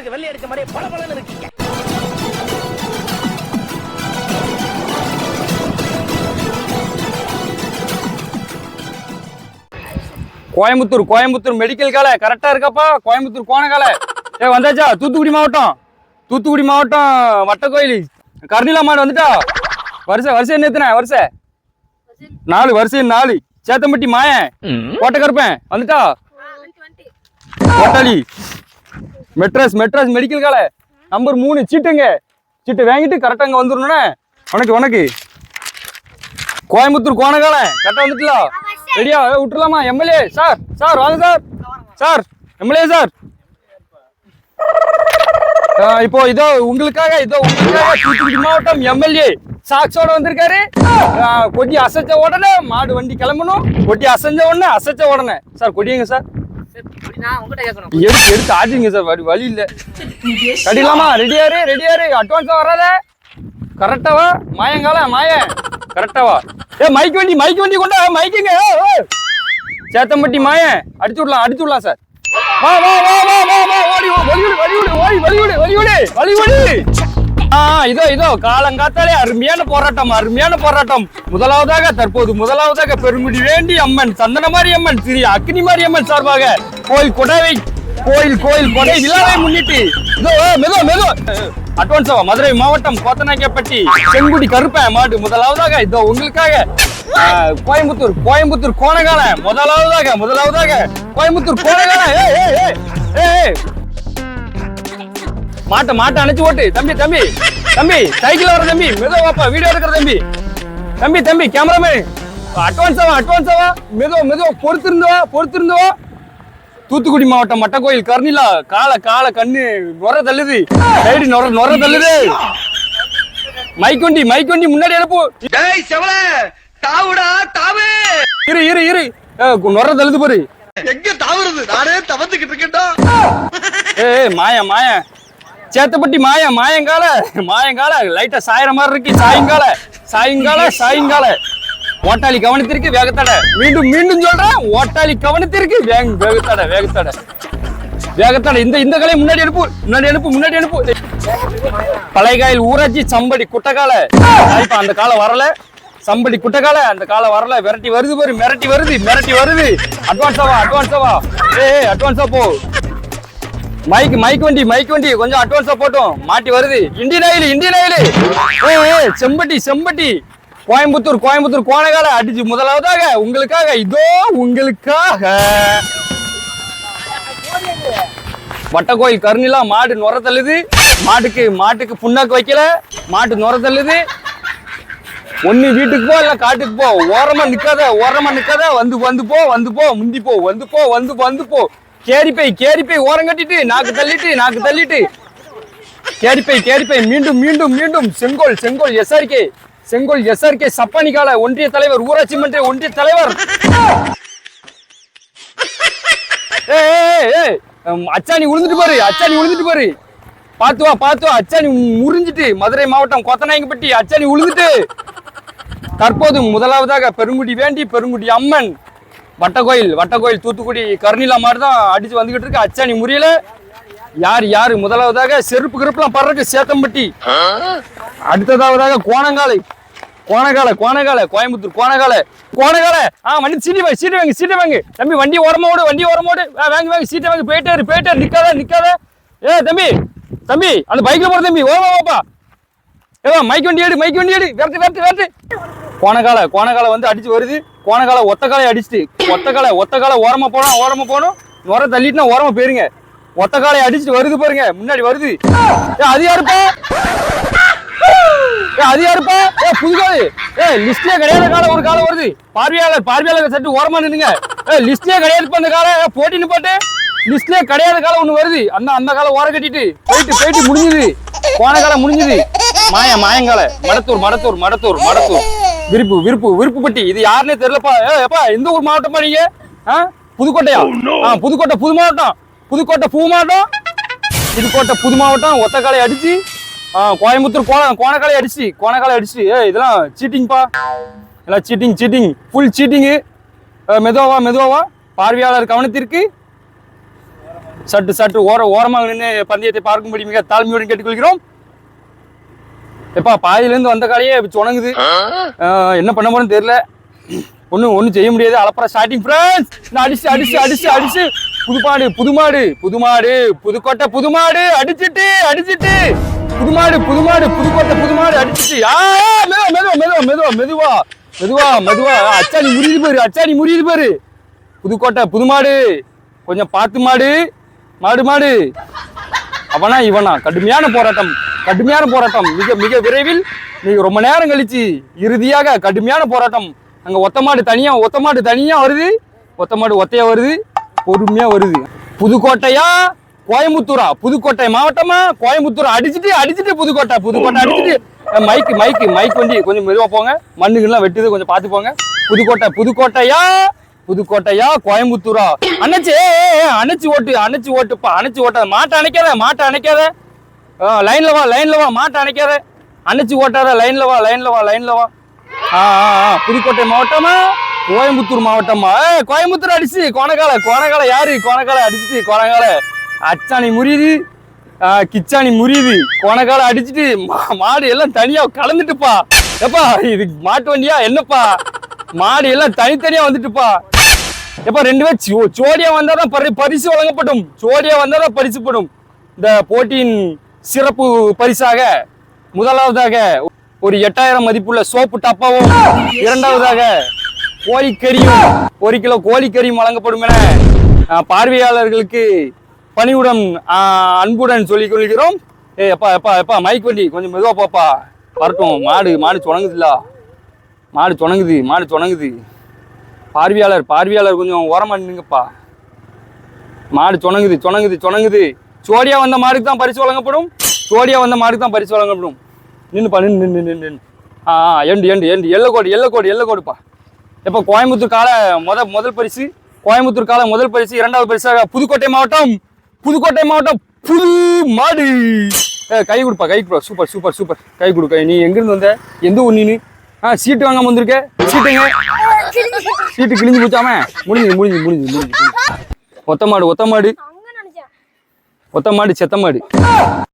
பொங்கலுக்கு வெள்ளை அடிச்ச மாதிரி பல பலன்னு இருக்கீங்க. கோயம்புத்தூர் கோயம்புத்தூர் மெடிக்கல் காலை கரெக்டா இருக்கப்பா. கோயம்புத்தூர் கோண காலை. ஏ வந்தாச்சா? தூத்துக்குடி மாவட்டம். தூத்துக்குடி மாவட்டம் வட்டக்கோயில். கர்ணிலா மாடு வந்துட்டா. வருஷம் வருஷம் என்ன எத்தனை? வருஷம் நாலு வருஷம் நாலு. சேத்தம்பட்டி மாயன். கோட்டக்கருப்பேன். வந்துட்டா? கோட்டாளி. மெட்ராஸ் மெட்ராஸ் மெடிக்கல் காலை. நம்பர் மூணு சீட்டுங்க. சீட்டு வாங்கிட்டு கரெக்டாக அங்கே வந்துடணுண்ணே உனக்கு உனக்கு. கோயம்புத்தூர் கோணகாலை கரெக்டாக வந்துட்டலாம் ரெடியா? விட்டுலாமா எம்எல்ஏ சார் சார் வாங்க சார். Sir MLA sir. இப்போ இதோ உங்களுக்காக இதோ உங்களுக்காக தூத்துக்குடி மாவட்டம் எம்எல்ஏ சாக்ஸோட வந்திருக்காரு. கொடி அசைச்ச உடனே மாடு வண்டி கிளம்பணும். கொடி அசைஞ்ச உடனே அசைச்ச உடனே. சார் கொடியுங்க சார்? எடுத்து எடுத்து ஆட்டிங்க சார்? வழி வழி இல்ல. கட்டிடலாமா ரெடியாரு ரெடியாரு அட்வான்ஸா வராத. கரெக்டாவா மாயங்கால மாய கரெக்டாவா ஏ மைக் வண்டி மைக் வண்டி கொண்டா மைக்குங்க சேத்தம்பட்டி மாய அடிச்சு விடலாம் அடிச்சு விடலாம் சார். வா வா வா வா வா வா. ஓடி ஓடி வழிவிடு ஓடி ஓடி வழிவிடு ஓடி வழிவிடு ஆ இதோ இதோ காலங்காத்தாலே அருமையான போராட்டம் அருமையான போராட்டம். முதலாவதாக தற்போது முதலாவதாக பெருங்குடி வேண்டி அம்மன் சந்தனமாரி அம்மன் திரு அக்னிமாரி அம்மன் சார்பாக கோயில் கொடவை கோயில் கோயில் கொடை விழாவை முன்னிட்டு இதோ மெதோ மெதோ அட்வான்ஸா மதுரை மாவட்டம் கோத்தநாயக்கப்பட்டி செங்குடி கருப்பேன் மாடு முதலாவதாக இதோ உங்களுக்காக கோயம்புத்தூர் கோயம்புத்தூர் கோணகால முதலாவதாக முதலாவதாக கோயம்புத்தூர் கோணகால ஏ ஏய் ஏய் ஏய் ஏய். மாட்டை மாட்டை அணைச்சு ஓட்டு. தம்பி தம்பி. தம்பி சைக்கிள் வர தம்பி. மெதுவா வாப்பா வீடியோ எடுக்கிற தம்பி. தம்பி தம்பி கேமராமேன் அட்வான்ஸ் ஆவா அட்வான்ஸ் ஆவா மெதுவா மெதுவா பொறுத்திருந்தவா பொறுத்திருந்தவா தூத்துக்குடி மாவட்டம் மட்டக்கோயில் கர்னிலா. கால கால கண்ணு நுர தள்ளுது. சைடு நுர நுர தள்ளுது. மைக்கொண்டி மைக்கொண்டி முன்னாடி டேய் செவல தாவுடா தாவு. இரு இரு இரு. நுர தள்ளுது பாரு. எங்க தாவுறது? நானே தவந்துகிட்டு இருக்கேன்டா. ஏய் மாயா மாயா. சேத்தப்பட்டி மாயா மாயங்கால மாயங்கால லைட்டா சாயிற மாதிரி இருக்கு சாயங்கால சாயங்கால சாயங்கால. ஓட்டாளி கவனத்திற்கு வேகத்தடை. மீண்டும் மீண்டும் சொல்றேன் ஓட்டாளி கவனத்திற்கு வேக வேகத்தடை வேகத்தடை. வேகத்தடை இந்த இந்த கலையை முன்னாடி அனுப்பு முன்னாடி அனுப்பு முன்னாடி அனுப்பு. பழையகாயில் ஊராட்சி சம்படி குட்டக்கால இப்ப அந்த காலம் வரல. சம்படி குட்டக்கால அந்த காலம் வரல. விரட்டி வருது பாரு மிரட்டி வருது மிரட்டி வருது. அட்வான்ஸாவா அட்வான்ஸாவா ஏய் அட்வான்ஸா போ. மைக் மைக் வண்டி மைக் வண்டி. கொஞ்சம் அட்வான்ஸா போட்டோம். மாட்டி வருது. Indian oil Indian oil Sempatti Sempatti. Coimbatore Coimbatore கோணகால அடிச்சு முதலாவதாக உங்களுக்காக இதோ உங்களுக்காக. வட்டக்கோயில் கருணிலா மாடு நுர தள்ளுது. மாட்டுக்கு மாட்டுக்கு புண்ணாக்கு வைக்கல. மாட்டு நுர தள்ளுது. ஒன்னு வீட்டுக்கு போ இல்ல காட்டுக்கு போ. ஓரமா நிக்காத ஓரமா நிக்காத. வந்து வந்து போ வந்து போ முந்தி போ வந்து போ வந்து வந்து போ. கேரி பை கேரி பை ஓரம் கட்டிட்டு நாக்கு தள்ளிட்டு நாக்கு தள்ளிட்டு. கேரி பை கேரி பை மீண்டும் மீண்டும் மீண்டும். செங்கோல் செங்கோல் எஸ்ஆர்கே. செங்கோல் எஸ்ஆர்கே சப்பானிகால ஒன்றிய தலைவர் ஊராட்சி மன்ற ஒன்றிய தலைவர். அச்சாணி உழுந்துட்டு பாரு அச்சாணி உழுந்துட்டு பாரு. பாத்து வா பாத்து வா அச்சாணி முறிஞ்சிட்டு. மதுரை மாவட்டம் கொத்தநாயங்கப்பட்டி அச்சாணி உழுந்துட்டு தற்போது முதலாவதாக பெருங்குடி வேண்டி பெருங்குடி அம்மன். வட்டக்கோயில் வட்டக்கோயில் தூத்துக்குடி கருணிலா மாதிரி தான் அடிச்சு வந்துகிட்டு இருக்கு. அச்சாணி முறியல. யார் யாரு? முதலாவதாக செருப்பு கிருப்புலாம் படுறதுக்கு சேத்தம்பட்டி. அடுத்ததாவதாக கோணங்காலை. கோணகால கோணகால கோயம்புத்தூர் கோணகால கோணகால ஆ வண்டி சீட்டு வாங்க சீட்டு வாங்க சீட்டு வாங்க. தம்பி வண்டி ஓரமா வண்டி உரமோடு வாங்கி வாங்கி வாங்க வாங்க சீட்டை வாங்க. போயிட்டே போயிட்டாரு நிக்காத நிக்காத. ஏ தம்பி தம்பி அந்த பைக்ல போற தம்பி. ஓரமா வாப்பா ஏவா மைக் வண்டி எடு மைக் வண்டி எடு. விரட்டு விரட்டு விரட்டு. கோணகால கோணகால வந்து அடிச்சு வருது. கோணகால ஒத்த காலை அடிச்சுட்டு ஒத்த காலை ஒத்த காலை ஓரமா போனோம் ஓரமா போகணும் நுர தள்ளிட்டுனா ஓரமா போயிருங்க. ஒத்த காலை அடிச்சுட்டு வருது பாருங்க முன்னாடி வருது. அது யாருப்பா? ஏ அது யாருப்பா? ஏ புதுகாது ஏ லிஸ்ட்லயே கிடையாத காலம் ஒரு காலம் வருது. பார்வையாளர் பார்வையாளர் சட்டு ஓரமா நின்னுங்க ஏ லிஸ்ட்லயே கிடையாது அந்த காலம் போட்டின்னு போட்டு. லிஸ்ட்லயே கிடையாத காலம் ஒண்ணு வருது. அந்த அந்த காலம் ஓர கட்டிட்டு போயிட்டு போயிட்டு முடிஞ்சுது. போன காலம் முடிஞ்சுது. மாய மாயங்கால. மடத்தூர் மடத்தூர் மடத்தூர் மடத்தூர். விருப்பு விருப்பு விருப்புப்பட்டி. இது யாருன்னே தெரியலப்பா. ஏ எப்பா எந்த ஊர் மாவட்டமா நீங்க? ஆ? புதுக்கோட்டையா? ஆ புதுக்கோட்டை புது மாவட்டம். புதுக்கோட்டை புது மாவட்டம். புதுக்கோட்டை புது மாவட்டம். ஒத்தக்காலை அடிச்சு. ஆ, கோயம்புத்தூர் கோண கோணக்காலை அடிச்சு. கோணக்காலை அடிச்சு. ஏ இதெல்லாம் சீட்டிங்ப்பா எல்லாம் சீட்டிங் சீட்டிங் ஃபுல் சீட்டிங்கு மெதுவாவா மெதுவாவா. பார்வையாளர் கவனத்திற்கு. சற்று சற்று ஓர ஓரமாக நின்று பந்தயத்தை பார்க்கும்படி மிக தாழ்மையுடன் கேட்டுக்கொள்கிறோம். எப்பா பாதியிலேருந்து வந்த காலையே இப்ப உணங்குது. ஆஹ், என்ன பண்ண போறேன்னு தெரியல. ஒன்றும் ஒன்றும் செய்ய முடியாது. அலப்பற ஸ்டார்டிங் ஃப்ரெண்ட்ஸ் நான் அடிச்சு அடிச்சு அடிச்சு அடிச்சு. புதுமாடு புதுமாடு புதுமாடு புதுக்கோட்டை புதுமாடு அடிச்சிட்டு அடிச்சிட்டு. புதுமாடு புதுமாடு புதுக்கோட்டை புதுமாடு அடிச்சிட்டு. யா மெதுவா மெதுவா மெதுவா மெதுவா மெதுவா மெதுவா மெதுவா. அச்சாணி முறியுது பாரு அச்சாணி முறியுது பாரு. புதுக்கோட்டை புதுமாடு கொஞ்சம் பார்த்து மாடு. மாடு மாடு. அவனா இவனா? கடுமையான போராட்டம் கடுமையான போராட்டம். மிக மிக விரைவில் மிக ரொம்ப நேரம் கழிச்சு இறுதியாக கடுமையான போராட்டம். அங்க ஒத்த மாடு தனியா ஒத்த மாடு தனியா வருது. ஒத்த மாடு ஒத்தையா வருது. பொறுமையா வருது. புதுக்கோட்டையா? கோயம்புத்தூரா? புதுக்கோட்டை மாவட்டமா? கோயம்புத்தூர் அடிச்சுட்டு அடிச்சுட்டு புதுக்கோட்டை புதுக்கோட்டை அடிச்சுட்டு. அஹ், மைக்கு மைக்கு மைக் வண்டி கொஞ்சம் மெதுவா போங்க. மண்ணுகள்லாம் வெட்டுது கொஞ்சம் பார்த்து போங்க. புதுக்கோட்டை புதுக்கோட்டையா? புதுக்கோட்டையா கோயம்புத்தூரா? அணைச்சு ஏய், அணைச்சு ஓட்டு அணைச்சு ஓட்டுப்பா அணைச்சு ஓட்டாத மாட்டை அணைக்காத மாட்டை அணைக்காத. ஆ, லைன்ல வா லைன்ல வா மாட்டை அணைக்காத. அணைச்சு ஓட்டாத லைன்ல வா லைன்ல வா லைன்ல வா. ஆ ஆ, ஆ, புதுக்கோட்டை மாவட்டமா? கோயம்புத்தூர் மாவட்டமா? ஏ கோயம்புத்தூர் அடிச்சு கோணக்கால கோணக்கால யாரு? கோணக்கால அடிச்சுட்டு கோணக்கால அச்சாணி முறியுது. ஆ, கிச்சாணி முறியுது. கோணக்கால அடிச்சுட்டு மாடு எல்லாம் தனியா கலந்துட்டுப்பா. எப்பா இது மாட்டு வண்டியா? என்னப்பா? மாடு எல்லாம் தனித்தனியா வந்துட்டுப்பா. எப்ப ரெண்டு பேர் சோ- வந்தால் தான் பரி பரிசு வழங்கப்படும். ஜோடியா வந்தாதான் பரிசுப்படும். இந்த போட்டியின் சிறப்பு பரிசாக முதலாவதாக ஒரு எட்டாயிரம் மதிப்புள்ள சோப்பு டப்பாவும் இரண்டாவதாக கோழிக்கறியும் ஒரு கிலோ கோழிக்கறியும் வழங்கப்படும் என பார்வையாளர்களுக்கு பணிவுடன் அன்புடன் சொல்லிக் கொள்கிறோம். ஏ எப்பா எப்பா எப்பா மைக் வண்டி கொஞ்சம் மெதுவாக பாப்பா. வரட்டும் மாடு மாடு சுணங்குதுல்ல மாடு சுணங்குது மாடு சுணங்குது. பார்வையாளர் பார்வையாளர் கொஞ்சம் ஓரமாக நின்றுங்கப்பா மாடு சுணங்குது சுணங்குது சுணங்குது. சோடியா வந்த மாடுக்கு தான் பரிசு வழங்கப்படும். சோடியா வந்த மாடுக்கு தான் பரிசு வழங்கப்படும். நின்றுப்பா நின்று நின்று நின்று நின்று ஆ ஆ, எண்டு எண்டு எண்டு எல்லக்கோடு எல்லக்கோடு எல்லக்கோடுப்பா இப்போ கோயம்புத்தூர் கால முத முதல் பரிசு கோயம்புத்தூர் கால முதல் பரிசு இரண்டாவது பரிசாக புதுக்கோட்டை மாவட்டம் புதுக்கோட்டை மாவட்டம் புது மாடு. கை கொடுப்பா கை கொடுப்பா. Super super super. கை கொடுக்க நீ எங்கேருந்து வந்த? எந்த ஊர் நீனு? ஆ சீட்டு வாங்காம வந்திருக்க? சீட்டுங்க. சீட்டு கிழிஞ்சு போச்சாம. முடிஞ்சு முடிஞ்சு முடிஞ்சு முடிஞ்சு ஒத்த மாடு ஒத்த மாடு. ஒத்த மாடு செத்த மாடு.